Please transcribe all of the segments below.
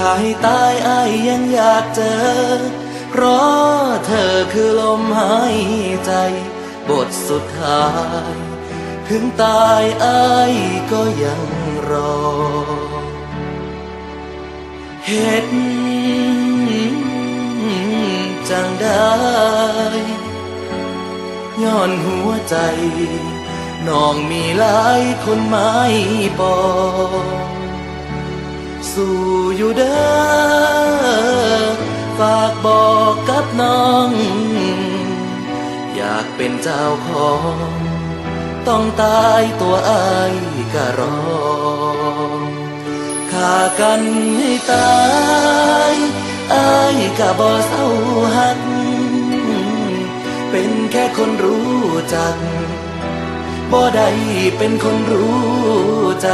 ขายตายอายยังอยากเจอ เพราะเธอคือลมหายใจ บทสุดท้าย ถึงตายอายก็ยังรอ เห็ดจังได้ย้อนหัวใจน้องมีหลายคนไม้ปอง สู้อยู่เด้อฝากบอกกับน้อง อยากเป็นเจ้าของ ต้องตายตัวอายก็รอฆ่ากันให้ตายอายก็บ่เศร้าหัก เป็นแค่คนรู้จักบ่ได้เป็นคนรู้ใจ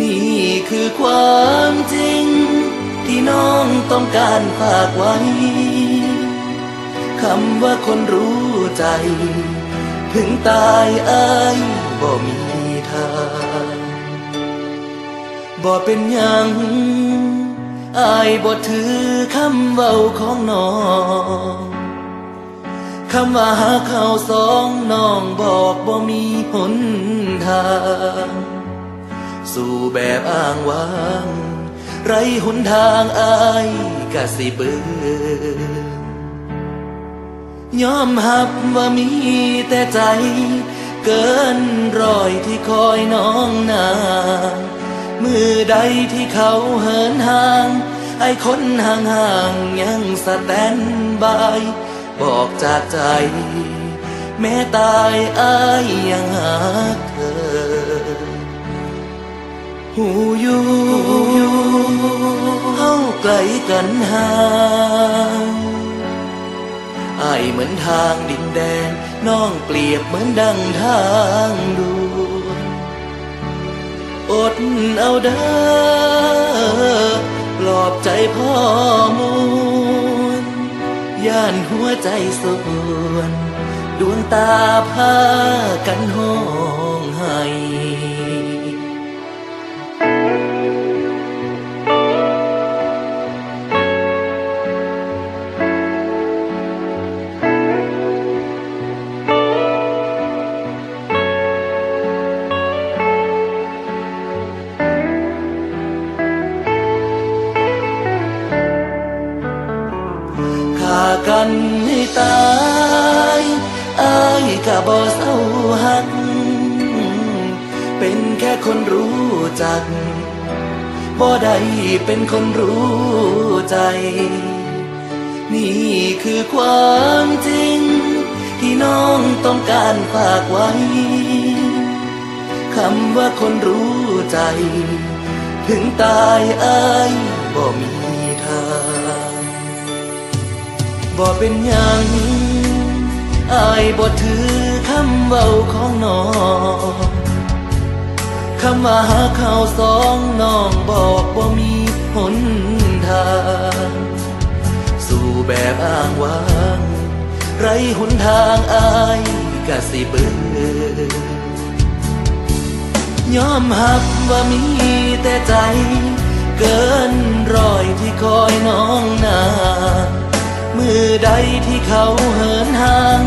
นี่คือความจริง ที่น้องต้องการฝากไว้คำว่าคนรู้ใจ ถึงตายอายบ่มีทางบ่เป็นยังอายบ่ถือคำเว้าของน้องคำว่าหาเขาสองน้องบอกบ่มีหนทาง สู่แบบอ้างว้าง ไรหนทางอายกะสิเบือยอมหับว่ามีแต่ใจ เกินรอยที่คอยน้องนางมือใดที่เขาเหินห่าง ไอ้คนห่างๆยังสแตนบาย บอกจากใจ แม้ตายอายยังหาเธอ หูอยู่เฮาไกลกันห่างอายเหมือนทางดินแดน น้องเปรียบเหมือนดังทางด่วนอดเอาเด้อปลอบใจพ่อมูลย่านหัวใจส่วนดวงตาพากันห้องไห้ ตายอายก็บ่เศร้าหัก เป็นแค่คนรู้จักบ่ได้เป็นคนรู้ใจ นี่คือความจริง ที่น้องต้องการฝากไว้คำว่าคนรู้ใจ ถึงตายอายบ่มี บ่เป็นยังอายบ่ถือคำเว้าของน้องคำว่าหาเขาสองน้องบอกบ่มีหนทาง สู่แบบอ้างว้าง ไรหนทางอายกะสิเบื่อยอมหับว่ามีแต่ใจ เกินรอยที่คอยน้องน อใดที่เขาเหินห่าง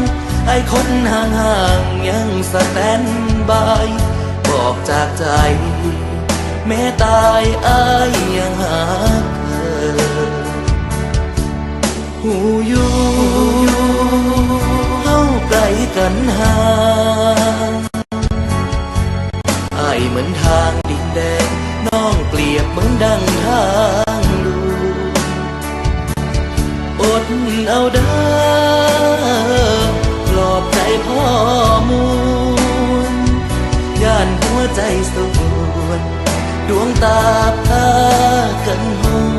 ไอ้คนห่างห่างๆยังสแตนบาย บอกจากใจ แม้ตายอายยังหาเธอหูอยู่เฮาไกลกันห่าง เอาเด้อปลอบใจพ่อมูลย่านหัวใจสวนดวงตาพากันห้อง